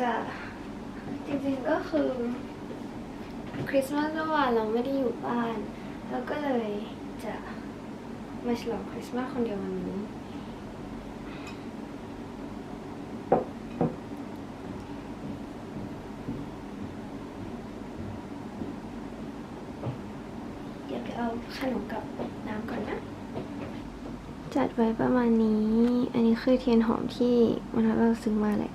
จะจริงๆก็คือคริสต์มาสเมื่อวานเราไม่ได้อยู่บ้านเราก็เลยจะมาฉลองคริสต์มาสคนเดียววันนี้เดี๋ยวไปเอาขนมกับน้ำก่อนนะ จัดไว้ประมาณนี้ อันนี้คือเทียนหอมที่วันนั้นเราซื้อมาแหละ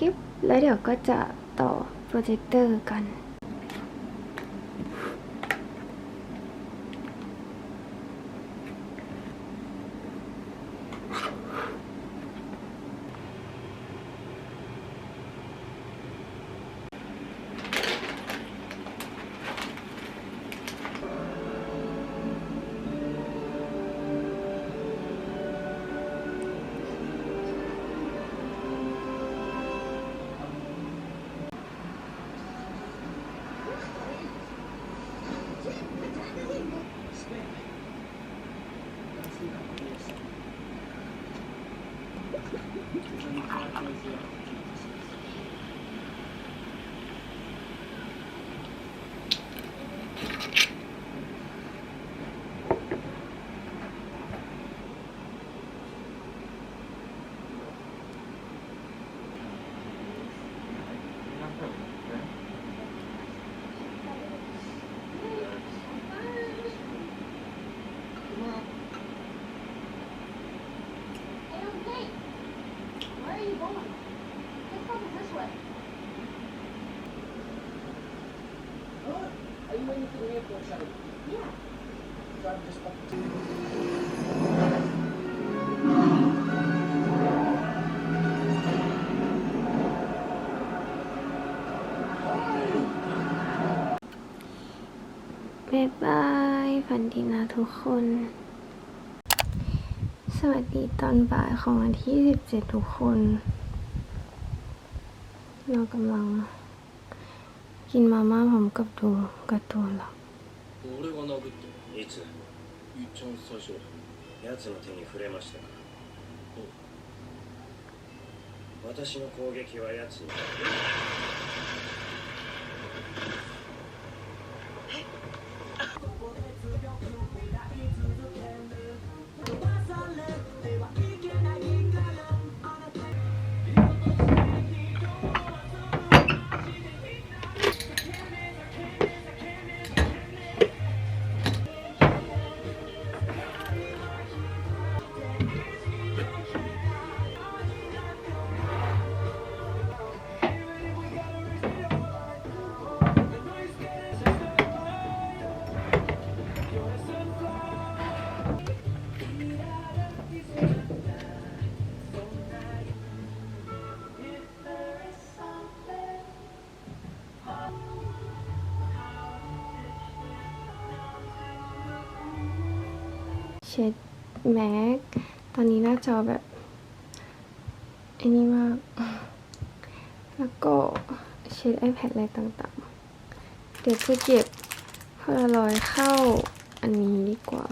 ชิป แล้วเดี๋ยวก็จะต่อโปรเจคเตอร์กัน are you going? Let's go this way. Are you waiting for the airport shuttle? Yeah. Drive just up. บ๊ายบายฝันดีนะทุกคน สวัสดีตอนบ่ายของวันที่ 17 ทุกคน เรากำลัง กินมาม่าพร้อมกับดูการ์ตูนหรอ 俺が殴ったいついっちゃん最初奴の手に触れましたか私の攻撃は奴に「 เช็ดแม็ก ตอนนี้หน้าจอแบบไอ้นี่มาก แล้วก็เช็ด iPad อะไรต่างๆ เดี๋ยวจะเก็บพลารอยเข้าอันนี้ดีกว่า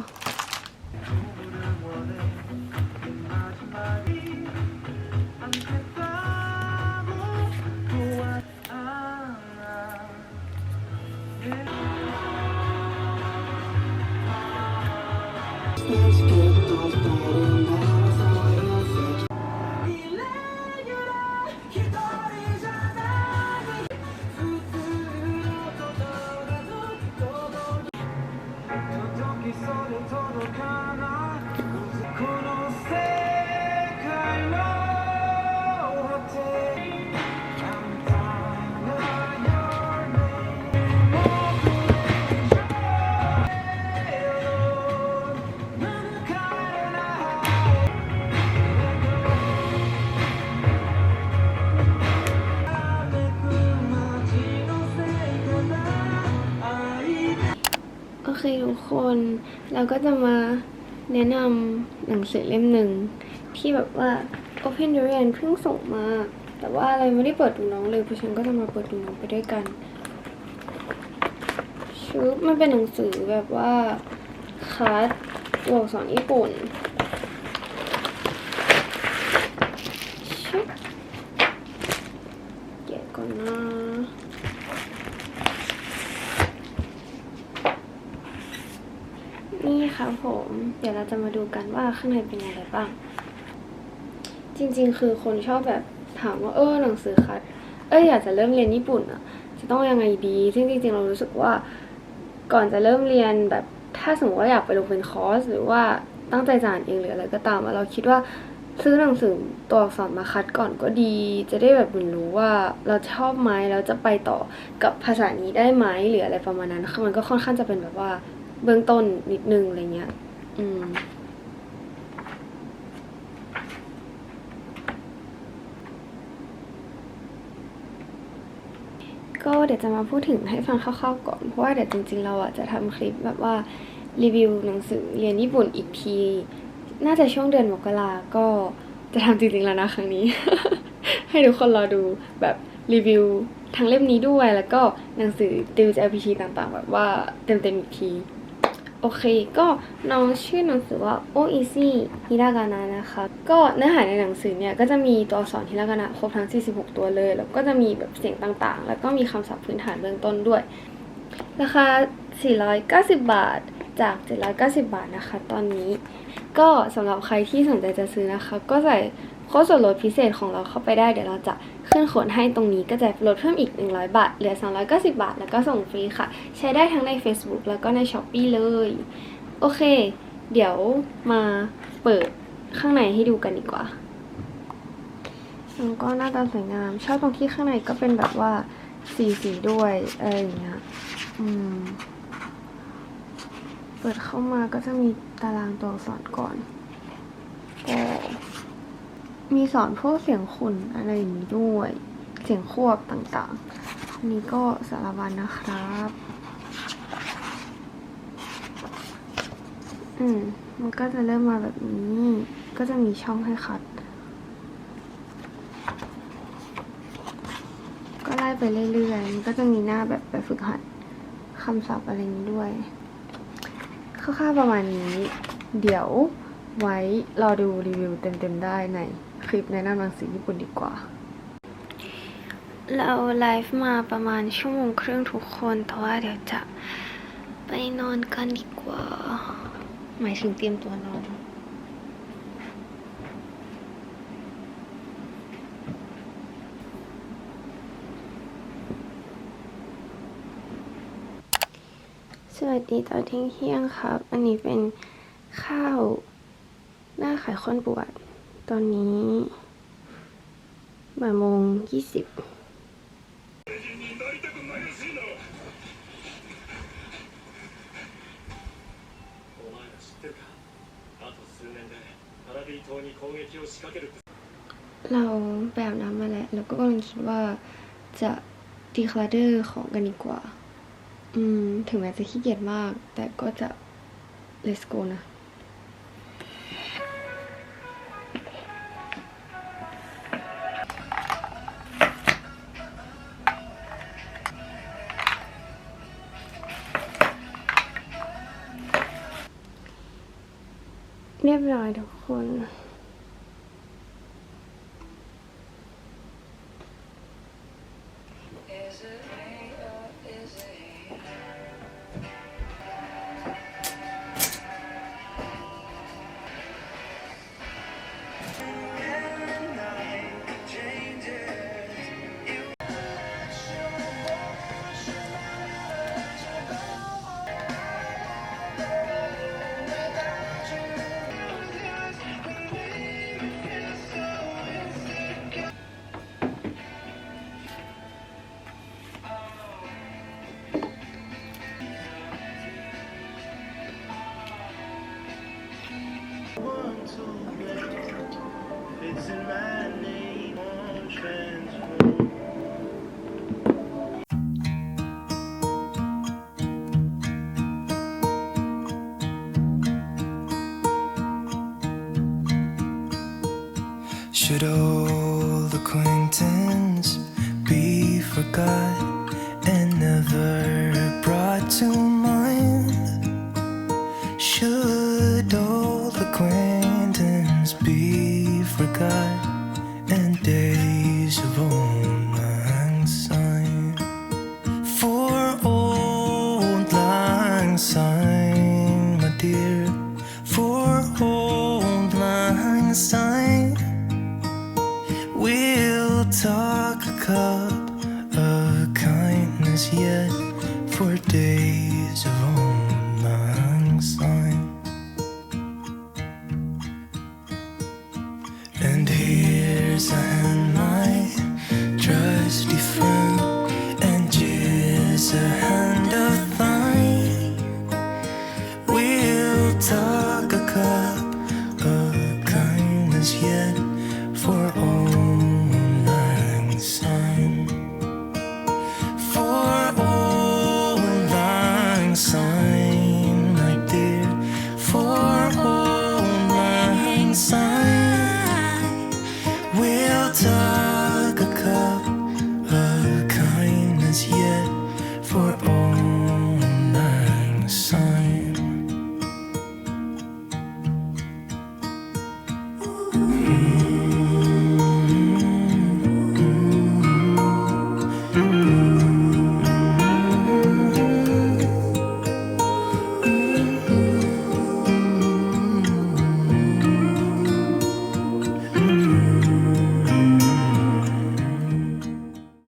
คน เราก็จะมาแนะนำหนังสือเล่มหนึ่ง ที่แบบว่า Open Durian เพิ่งส่งมา แต่ว่าอะไรไม่ได้เปิดดูน้องเลยเพราะฉันก็จะมาเปิดดูน้องไปด้วยกันชุบมันเป็นหนังสือแบบว่าคัสตัวอักษรญี่ปุ่นชุบ เดี๋ยวเราจะมาดูกันว่าข้างในเป็นอะไรบ้าง จริงๆ คือคนชอบแบบถามว่าเออหนังสือคัด เอ้ยอยากจะเริ่มเรียนญี่ปุ่นอะจะต้องยังไงดี ซึ่งจริงๆ เรารู้สึกว่าก่อนจะเริ่มเรียนแบบถ้าสมมติว่าอยากไปลงเป็นคอร์สหรือว่าตั้งใจจะอ่านเองหรืออะไรก็ตามเราคิดว่าซื้อหนังสือตัวอักษรมาคัดก่อนก็ดี จะได้แบบเหมือนรู้ว่าเราชอบไหมแล้วจะไปต่อกับภาษานี้ได้ไหมหรืออะไรประมาณนั้นคือมันก็ค่อนข้างจะเป็นแบบว่า เบื้องต้นนิดนึงอะไรเงี้ย อืม ก็เดี๋ยวจะมาพูดถึงให้ฟังคร่าวๆก่อน เพราะว่าเดี๋ยวจริงๆเราอะจะทำคลิปแบบว่ารีวิวหนังสือเรียนญี่ปุ่นอีกที น่าจะช่วงเดือนมกราก็จะทำจริงๆแล้วนะครั้งนี้ ให้ทุกคนรอดูแบบรีวิวทั้งเล่มนี้ด้วยแล้วก็หนังสือติว LPT ต่างๆ แบบว่าเต็มๆอีกที โอเค ก็น้องชื่อหนังสือว่า o easy ฮิรากานะนะคะ ก็เนื้อหาในหนังสือเนี่ยก็จะมีตัวอักษรฮิรากานะครบทั้ง 46 ตัวเลย แล้วก็จะมีแบบเสียงต่างๆ แล้วก็มีคำศัพท์พื้นฐานเบื้องต้นด้วย ราคา 490 บาทจาก 790 บาทนะคะ ตอนนี้ ก็สำหรับใครที่สนใจจะซื้อนะคะ ก็ใส่โค้ดส่วนลดพิเศษของเราเข้าไปได้ เดี๋ยวเราจะ ขึ้นโค้ดให้ตรงนี้ก็จะลดเพิ่มอีก 100 บาท เหลือ290 บาท แล้วก็ส่งฟรีค่ะ ใช้ได้ทั้งใน Facebook แล้วก็ใน s h อ p e e เลย โอเค เดี๋ยวมาเปิดข้างในให้ดูกันดีกว่าแล้วก็หน้าตาสวยงาม ชอบตรงที่ข้างในก็เป็นแบบว่าสีสีด้วยอะไรอย่างเงี้ย อืม เปิดเข้ามาก็จะมีตารางตัวอักษรก่อนก็ มีสอนพวกเสียงขุนอะไรอย่างนี้ด้วย เสียงควบต่างๆ อันนี้ก็สารวันนะครับ อืม มันก็จะเริ่มมาแบบนี้ ก็จะมีช่องให้คัด ก็ไล่ไปเรื่อยๆ มันก็จะมีหน้าแบบไปฝึกหัดคำศัพท์อะไรนี้ด้วยคร่าวๆประมาณนี้ เดี๋ยวไว้รอดูรีวิวเต็มๆได้ใน คลิปแนะนำหนังสือญี่ปุ่นดีกว่า เราไลฟ์มาประมาณชั่วโมงครึ่งทุกคน แต่ว่าเดี๋ยวจะไปนอนกันดีกว่า หมายถึงเตรียมตัวนอนสวัสดีตอนเที่ยงครับ อันนี้เป็นข้าว หน้าไข่ข้นบวช ตอนนี้บ่ายโมงยี่สิบเราแบบน้ำมาแล้วเราก็กำลังคิดว่าจะดีคลาเดอร์ของกันดีกว่า อืม ถึงแม้จะขี้เกียจมาก แต่ก็จะ let's go นะ เรียบร้อยทุกคน 'Should old acquaintance be forgot years